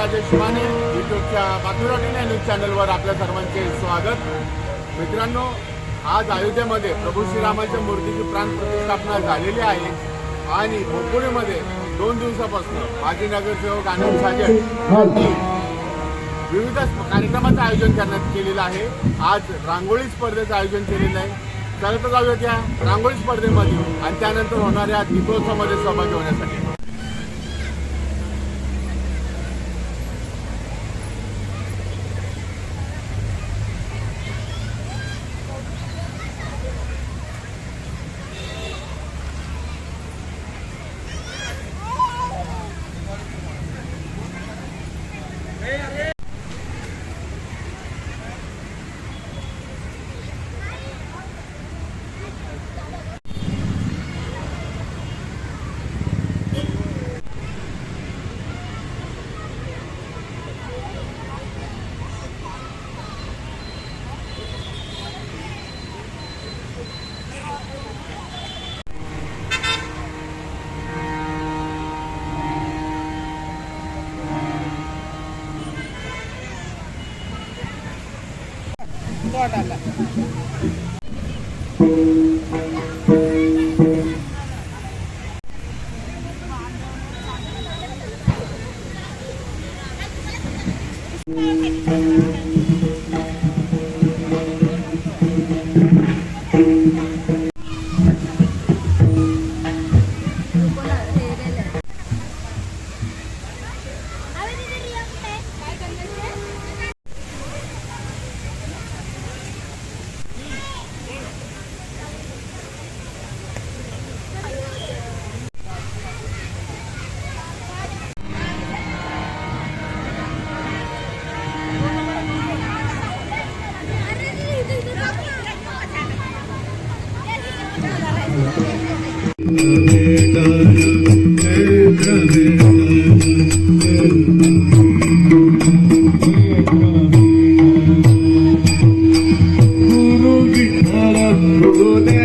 राजेश माने युट्यूबच्या बातमीराठी न्यूज चॅनलवर आपल्या सर्वांचे स्वागत. मित्रांनो आज अयोध्येमध्ये प्रभू श्रीरामाच्या मूर्तीची प्राण प्रतिष्ठापना झालेली आहे आणि भोपोळीमध्ये दोन दिवसापासून माजी नगरसेवक आनंद साजन यांनी विविध कार्यक्रमाचं आयोजन करण्यात केलेलं आहे. आज रांगोळी स्पर्धेचं आयोजन केलेलं आहे. चला तर जाऊयात रांगोळी स्पर्धेमध्ये आणि त्यानंतर होणाऱ्या दीपोत्सवामध्ये सहभागी होण्यासाठी. জীবনে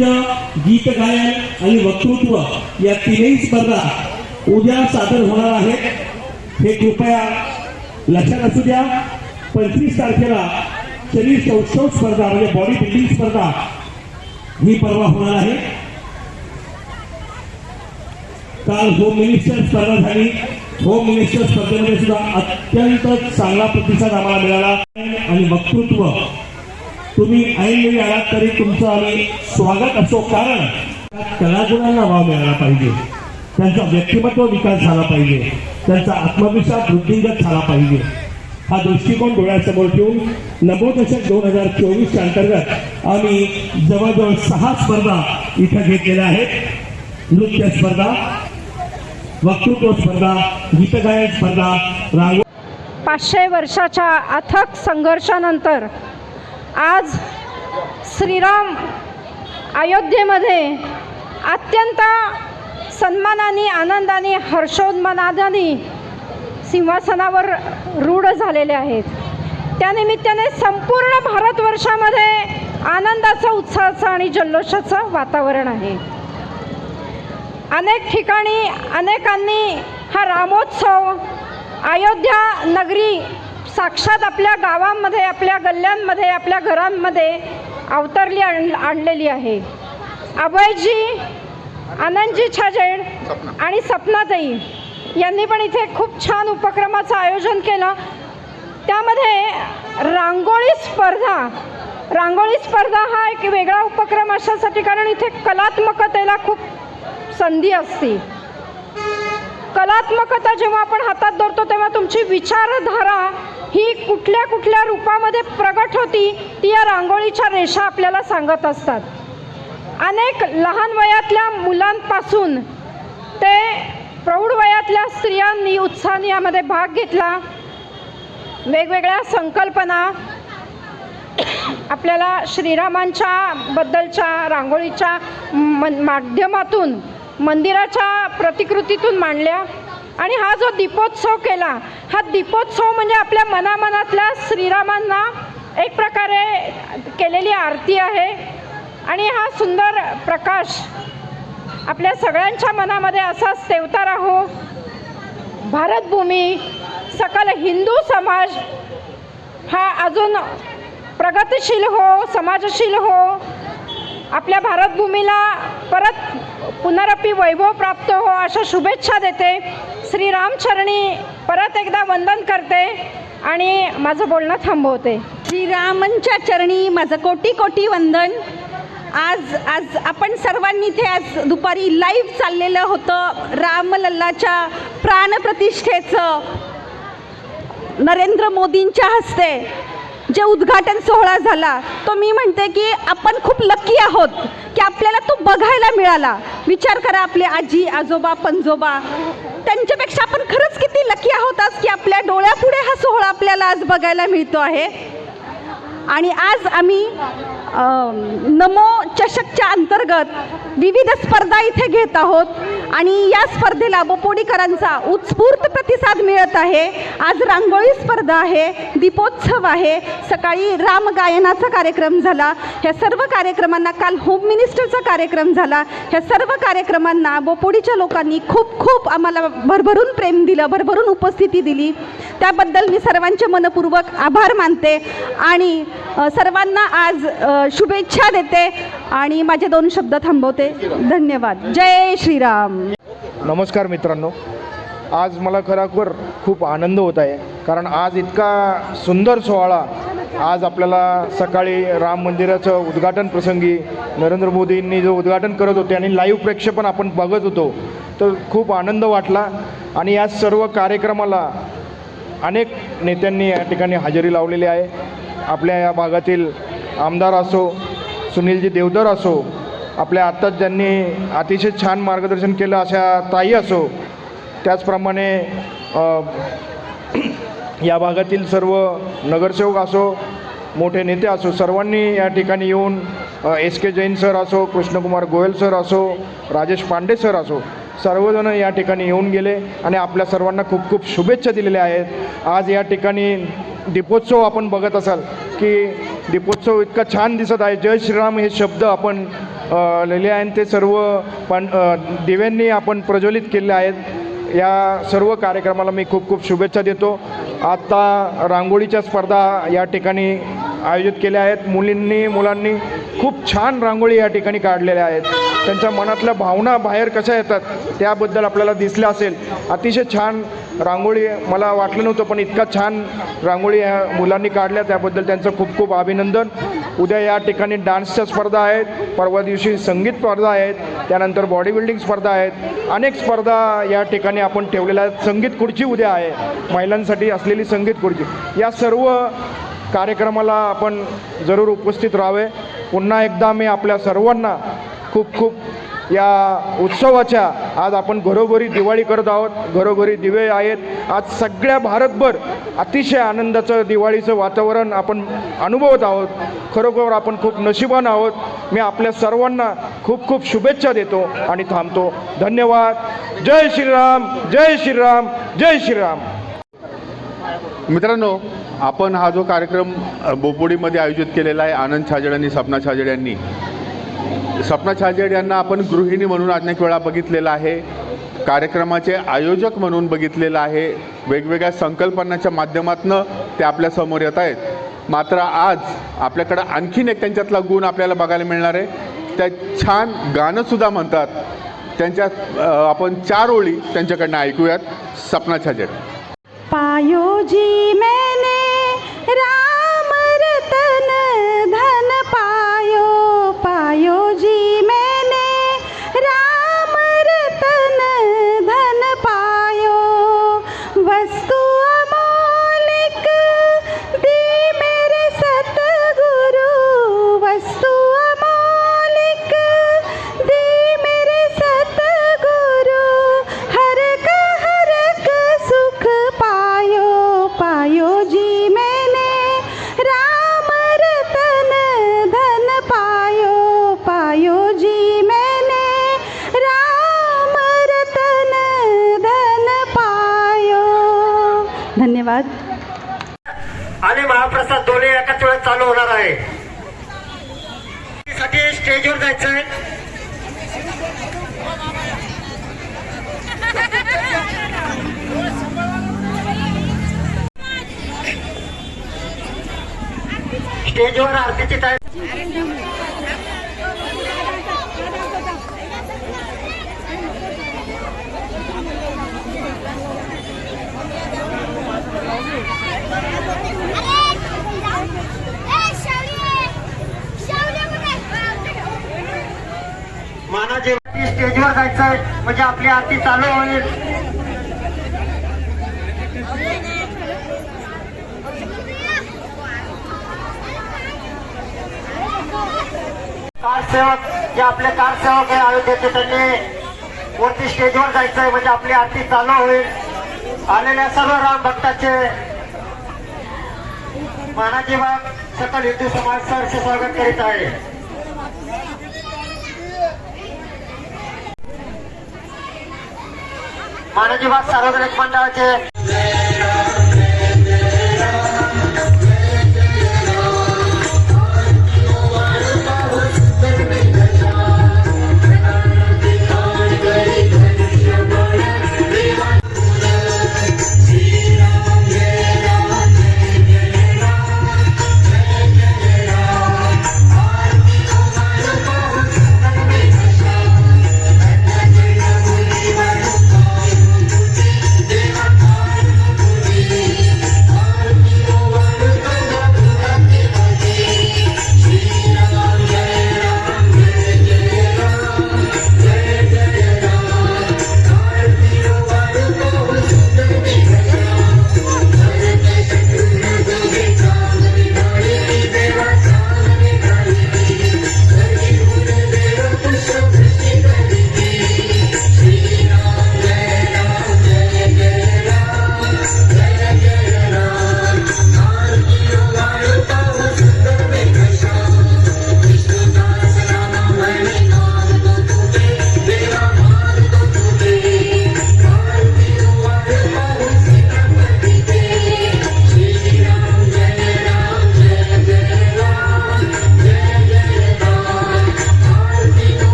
नृत्य गीत गायन आणि वक्तृत्व या तीनही स्पर्धा उद्या सादर होणार आहेत. हे कृपया लक्षात असू द्या. पंचवीस तारखेला शरीर सौष्ठव स्पर्धा म्हणजे बॉडी बिल्डिंग स्पर्धा ही परवा होणार आहे. काल होम मिनिस्टर स्पर्धा झाली. होम मिनिस्टर स्पर्धेमध्ये सुद्धा अत्यंत चांगला प्रतिसाद आम्हाला मिळाला. आणि वक्तृत्व तुम्ही ऐनवेळी आलात तरी तुमचं आम्ही स्वागत असो कारण कलागुणांना वाव मिळाला पाहिजे. त्यांचा व्यक्तिमत्व विकास झाला पाहिजे. त्यांचा आत्मविश्वास वृद्धिंगत झाला पाहिजे. हा दृष्टिकोन डोळ्यासमोर ठेवून नवोदशक दोन हजार चोवीसच्या अंतर्गत आम्ही जवळजवळ सहा स्पर्धा इथं घेतलेल्या आहेत. नृत्य स्पर्धा वक्तृत्व स्पर्धा गीतगायन स्पर्धा रांग पाचशे वर्षाच्या अथक संघर्षानंतर आज श्रीराम अयोध्येमध्ये अत्यंत सन्मानाने आनंदाने हर्षोन्मानाने सिंहासनावर रूढ झालेले आहेत. त्यानिमित्ताने संपूर्ण भारतवर्षामध्ये आनंदाचं उत्साहाचं आणि जल्लोषाचं वातावरण आहे. अनेक ठिकाणी अनेकांनी हा रामोत्सव अयोध्या नगरी साक्षात आपल्या गावांमध्ये आपल्या गल्ल्यांमध्ये आपल्या घरांमध्ये अवतरली आण आणलेली आहे. अभयजी आनंदजी छाजेड आणि सपनाताई यांनी पण इथे खूप छान उपक्रमाचं आयोजन केलं. त्यामध्ये रांगोळी स्पर्धा रांगोळी स्पर्धा हा एक वेगळा उपक्रम अशासाठी कारण इथे कलात्मकतेला खूप संधी असते. कलात्मकता जेव्हा आपण हातात धरतो तेव्हा तुमची विचारधारा ही कुठल्या कुठल्या रूपामध्ये प्रगट होती ती या रांगोळीच्या रेषा आपल्याला सांगत असतात. अनेक लहान वयातल्या मुलांपासून ते प्रौढ वयातल्या स्त्रियांनी उत्साहाने यामध्ये भाग घेतला. वेगवेगळ्या संकल्पना आपल्याला श्रीरामांच्या बद्दलच्या रांगोळीच्या मन माध्यमातून मंदिराच्या प्रतिकृतीतून मांडल्या. आणि हा जो दीपोत्सव केला हा दीपोत्सव म्हणजे आपल्या मनामनातल्या श्रीरामांना एक प्रकारे केलेली आरती आहे. आणि हा सुंदर प्रकाश आपल्या सगळ्यांच्या मनामध्ये असाच सेवता राहो. भारतभूमी सकल हिंदू समाज हा अजून प्रगतिशील हो समाजशील हो. आपल्या भारतभूमीला परत पुनरपी वैभव प्राप्त हो अशा शुभेच्छा देते. श्रीरामचरणी परत एकदा वंदन करते आणि माझं बोलणं थांबवते. श्रीरामांच्या चरणी माझं कोटी कोटी वंदन. आज आज आपण सर्वांनी इथे आज दुपारी लाईव्ह चाललेलं होतं रामलल्लाच्या प्राणप्रतिष्ठेचं नरेंद्र मोदींच्या हस्ते. जे उद्घाटन सोहळा झाला तो मी म्हणते की आपण खूप लकी आहोत की आपल्याला तो बघायला मिळाला. विचार करा आपले आजी आजोबा पंजोबा त्यांच्यापेक्षा आपण खरंच किती लकी आहोत आज की आपल्या डोळ्यापुढे हा सोहळा आपल्याला आज बघायला मिळतो आहे. आणि आज आम्ही नमो चषकच्या अंतर्गत विविध स्पर्धा इथे घेत आहोत. आणि या स्पर्धेला बोपोडीकरांचा उत्स्फूर्त प्रतिसाद मिळत आहे. आज रांगोळी स्पर्धा आहे दीपोत्सव आहे. सकाळी रामगायनाचा कार्यक्रम झाला. ह्या सर्व कार्यक्रमांना काल होम मिनिस्टरचा कार्यक्रम झाला. ह्या सर्व कार्यक्रमांना बोपोडीच्या लोकांनी खूप खूप आम्हाला भरभरून प्रेम दिलं भरभरून उपस्थिती दिली. त्याबद्दल मी सर्वांचे मनपूर्वक आभार मानते आणि सर्वांना आज शुभेच्छा देते आणि माझे दोन शब्द थांबवते. धन्यवाद. जय श्रीराम. नमस्कार मित्रांनो. आज मला खरोखर खूप आनंद होत आहे. कारण आज इतका सुंदर सोहळा आज आपल्याला सकाळी राम मंदिराचं उद्घाटन प्रसंगी नरेंद्र मोदींनी जो उद्घाटन करत होते आणि लाईव्ह प्रेक्षेपण आपण बघत होतो तर खूप आनंद वाटला. आणि या सर्व कार्यक्रमाला अनेक नेत्यांनी या ठिकाणी हजेरी लावलेली आहे. आपल्या या भागातील आमदार असो सुनीलजी देवधर असो आपल्या आत्ताच ज्यांनी अतिशय छान मार्गदर्शन केलं अशा ताई असो त्याचप्रमाणे या भागातील सर्व नगरसेवक असो मोठे नेते असो सर्वांनी या ठिकाणी येऊन एस के जैन सर असो कृष्णकुमार गोयल सर असो राजेश पांडे सर असो सर्वजण या ठिकाणी येऊन गेले आणि आपल्या सर्वांना खूप खूप शुभेच्छा दिलेल्या आहेत. आज या ठिकाणी दीपोत्सव आपण बघत असाल की दीपोत्सव इतका छान दिसत आहे. जय श्रीराम हे शब्द आपण लिहिले आहे आणि ते सर्व पण दिव्यांनी आपण प्रज्वलित केले आहेत. या सर्व कार्यक्रमाला मी खूप खूप शुभेच्छा देतो. आत्ता रांगोळीच्या स्पर्धा या ठिकाणी आयोजित केल्या आहेत. मुलींनी मुलांनी खूप छान रांगोळी या ठिकाणी काढलेल्या आहेत. त्यांच्या मनातल्या भावना बाहेर कशा येतात त्याबद्दल आपल्याला दिसलं असेल. अतिशय छान रांगोळी मला वाटलं नव्हतं पण इतका छान रांगोळी ह्या मुलांनी काढल्या त्याबद्दल त्यांचं खूप खूप अभिनंदन. उद्या या ठिकाणी डान्सच्या स्पर्धा आहेत परवा दिवशी संगीत स्पर्धा आहेत त्यानंतर बॉडी बिल्डिंग स्पर्धा आहेत. अनेक स्पर्धा या ठिकाणी आपण ठेवलेल्या आहेत. संगीत खुर्ची उद्या आहे महिलांसाठी असलेली संगीत खुर्ची. या सर्व कार्यक्रमाला आपण जरूर उपस्थित राहावे. पुन्हा एकदा मी आपल्या सर्वांना खूप खूप या उत्सवाच्या आज आपण घरोघरी दिवाळी करत आहोत. घरोघरी दिवे आहेत. आज सगळ्या भारतभर अतिशय आनंदाचं दिवाळीचं वातावरण आपण अनुभवत आहोत. खरोखर आपण खूप नशिबान आहोत. मी आपल्या सर्वांना खूप खूप शुभेच्छा देतो आणि थांबतो. धन्यवाद. जय श्रीराम जय श्रीराम जय श्रीराम. मित्रांनो आपण हा जो कार्यक्रम बोपोडीमध्ये आयोजित केलेला आहे आनंद छाजेड आणि सपना छाजेड यांनी सपना छाजेड यांना आपण गृहिणी म्हणून अनेक वेळा बघितलेलं आहे. कार्यक्रमाचे आयोजक म्हणून बघितलेलं आहे. वेगवेगळ्या संकल्पनाच्या माध्यमातून ते आपल्यासमोर येत आहेत. मात्र आज आपल्याकडं आणखीन एक त्यांच्यातला गुण आपल्याला बघायला मिळणार आहे. त्या छान गाणंसुद्धा म्हणतात. त्यांच्या आपण चार ओळी त्यांच्याकडनं ऐकूयात. सपना छाजेड. पायोजी मैंने धन्यवाद। आणि महाप्रसाद दोन्ही एकाच वेळेस चालू होणार आहे. साठी स्टेजवर जायचंय. स्टेजवर आरतीची मानाजी स्टेजवर जायचंय. म्हणजे आपली आरती चालू होईल. कारसेवक जे आपले कारसेवक आहे अयोध्येचे त्यांनी वरती स्टेजवर जायचंय म्हणजे आपली आरती चालू होईल. आलेल्या सर्व राम भक्ताचे मानाजी बाग सकल हिंदू समाज सरचे स्वागत करीत आहे. मानाजी बाग सार्वजनिक मंडळाचे